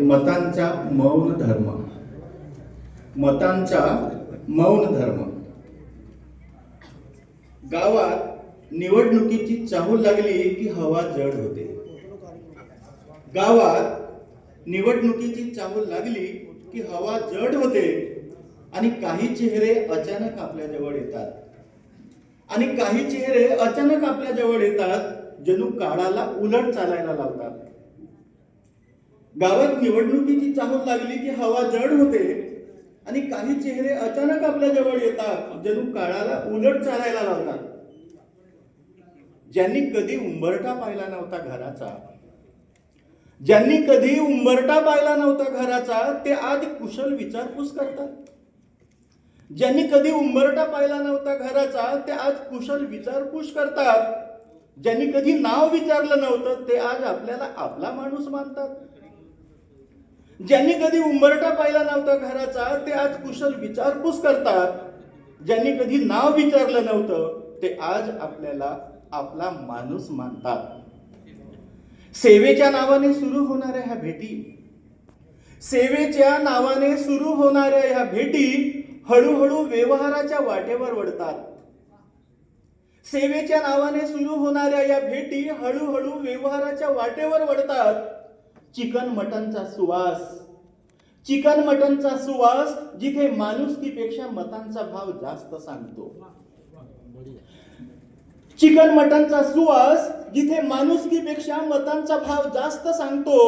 मतांचा मौन धर्म. मतांचा मौन धर्म. गावात निवडणुकीची चाहूल लागली की हवा जड होते. गावात निवडणुकीची चाहूल लागली की हवा जड होते आणि काही चेहरे अचानक आपल्या जवळ येतात. आणि काही चेहरे अचानक आपल्या जवळ येतात जणू काळाला उलट चालायला लावतात गावात निवडणुकीची चाहूल लागली की हवा जड होते. आणि काही चेहरे अचानक आपल्या जवळ येतात जणू काळाला उलट चालायला लावतात ज्यांनी कधी उंबरठा पाहिला नव्हता घराचा ज्यांनी कधी उंबरठा पाहिला नव्हता घराचा ते आज कुशल विचारपूस करतात. ज्यांनी कधी उंबरटा पाहिला नव्हता घराचा ते आज कुशल विचारपूस करतात. ज्यांनी कधी नाव विचारलं नव्हतं ते आज आपल्याला आपला माणूस मानतात. ज्यांनी कधी उंबरठा पाहिला नव्हता घराचा ते आज कुशल विचारपूस करतात. ज्यांनी कधी नाव विचारलं नव्हतं ते आज आपल्याला आपला माणूस मानतात. सेवेच्या नावाने सुरू होणाऱ्या ह्या भेटी सेवेच्या नावाने सुरू होणाऱ्या ह्या भेटी हळूहळू व्यवहाराच्या वाटेवर वळतात. सेवेच्या नावाने सुरू होणाऱ्या या भेटी हळूहळू व्यवहाराच्या वाटेवर वळतात. चिकन मटनचा सुवास. चिकन मटनचा सुवास जिथे माणुसकीपेक्षा मतांचा भाव जास्त सांगतो. चिकन मटनचा सुवास जिथे माणुसकीपेक्षा मतांचा भाव जास्त सांगतो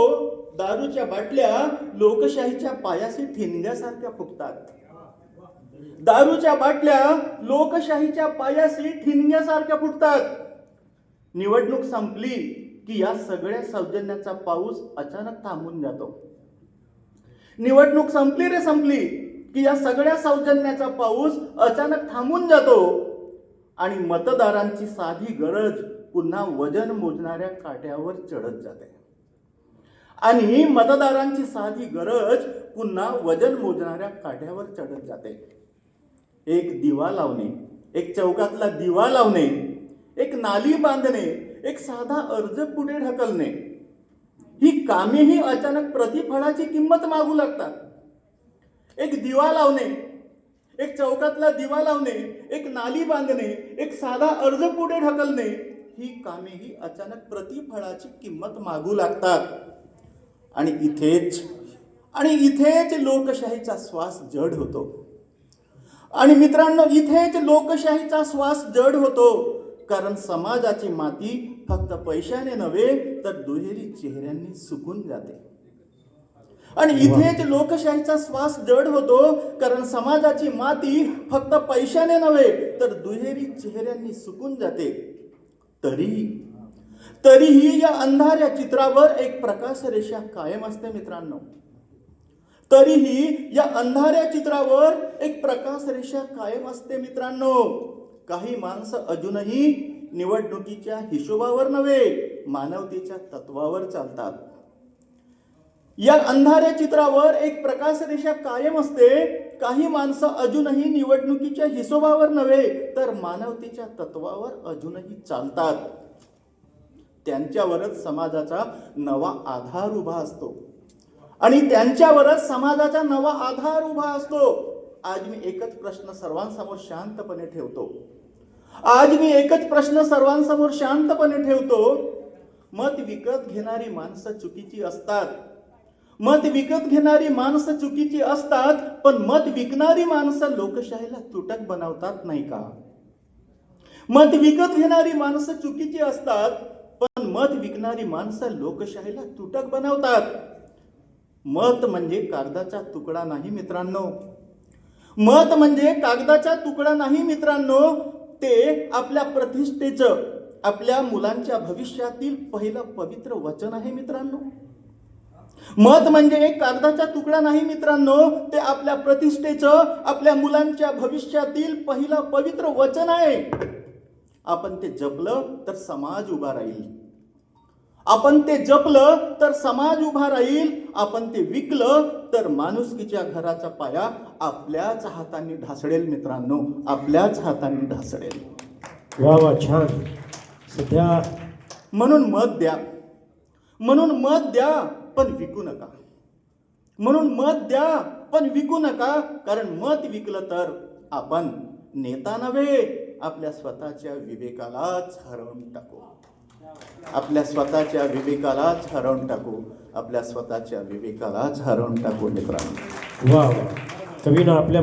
दारूच्या बाटल्या लोकशाहीच्या पायाशी ठिणग्यासारख्या फुकतात दारूच्या बाटल्या लोकशाहीच्या पायाशी ठिणग्यासारख्या फुटतात निवडणूक संपली. की या सगळ्या सौजन्याचा पाऊस अचानक थांबून जातो. निवडणूक संपली रे संपली की या सगळ्या सौजन्याचा पाऊस अचानक थांबून जातो आणि मतदारांची साधी गरज पुन्हा वजन मोजणाऱ्या काट्यावर चढत जाते. आणि मतदारांची साधी गरज पुन्हा वजन मोजणाऱ्या काट्यावर चढत जाते. एक दिवा लावणे एक चौकातला दिवा लावणे एक नाली बांधणे एक साधा अर्ज पुढे ढकलणे. ही कामेही अचानक प्रतिफळाची किंमत मागू लागतात. एक दिवा लावणे एक चौकातला दिवा लावणे एक नाली बांधणे एक साधा अर्ज पुढे ढकलणे ही कामेही अचानक प्रतिफळाची किंमत मागू लागतात. आणि इथेच आणि इथेच लोकशाहीचा श्वास जड होतो. आणि मित्रांनो इथेच लोकशाहीचा श्वास जड होतो कारण समाजाची माती फक्त पैशाने नव्हे तर दुहेरी चेहऱ्यांनी सुकून जाते. आणि इथेच लोकशाहीचा श्वास जड होतो कारण समाजाची माती फक्त पैशाने नव्हे तर दुहेरी चेहऱ्यांनी सुकून जाते. तरीही तरीही या अंधाऱ्या चित्रावर एक प्रकाश रेषा कायम असते मित्रांनो. तरीही या अंधाऱ्या चित्रावर एक प्रकाश रेषा कायम असते मित्रांनो. काही माणसं अजूनही निवडणुकीच्या हिशोबावर नव्हे मानवतेच्या तत्वावर चालतात. या अंधाऱ्या चित्रावर एक प्रकाश रेषा कायम असते. काही माणसं अजूनही निवडणुकीच्या हिशोबावर नव्हे तर मानवतेच्या तत्वावर अजूनही चालतात. त्यांच्यावरच समाजाचा नवा आधार उभा असतो. आणि त्यांच्यावरच समाजाचा नवा आधार उभा असतो. आज मी एकच प्रश्न सर्वांसमोर शांतपणे ठेवतो. आज मी एकच प्रश्न सर्वांसमोर शांतपणे ठेवतो. मत विकत घेणारी माणसं चुकीची असतात. मत विकत घेणारी माणसं चुकीची असतात पण मत विकणारी माणसं लोकशाहीला तुटक बनवतात नाही का? मत विकत घेणारी माणसं चुकीची असतात पण मत विकणारी माणसं लोकशाहीला तुटक बनवतात. मत म्हणजे कागदाचा तुकडा नाही मित्रांनो. मत म्हणजे कागदाचा तुकडा नाही मित्रांनो ते आपल्या प्रतिष्ठेचं आपल्या मुलांच्या भविष्यातील पहिलं पवित्र वचन आहे मित्रांनो. मत म्हणजे एक कागदाचा तुकडा नाही मित्रांनो ते आपल्या प्रतिष्ठेचं आपल्या मुलांच्या भविष्यातील पहिलं पवित्र वचन आहे. आपण ते जपलं तर समाज उभा राहील. आपण ते जपलं तर समाज उभा राहील आपण ते विकलं तर माणुसकीच्या घराचा पाया आपल्याच हाताने ढासळेल मित्रांनो आपल्याच हाताने ढासळेल. वा वा छान. सध्या म्हणून मत द्या. म्हणून मत द्या पण विकू नका. म्हणून मत द्या पण विकू नका कारण मत विकलं तर आपण नेता नव्हे आपल्या स्वतःच्या विवेकालाच हरवून टाकू. आपल्या स्वतःच्या विवेकालाच हरवून टाकू. आपल्या स्वतःच्या विवेकालाच हरवून टाकू मित्रांनो. वा वा. कवीनं आपल्या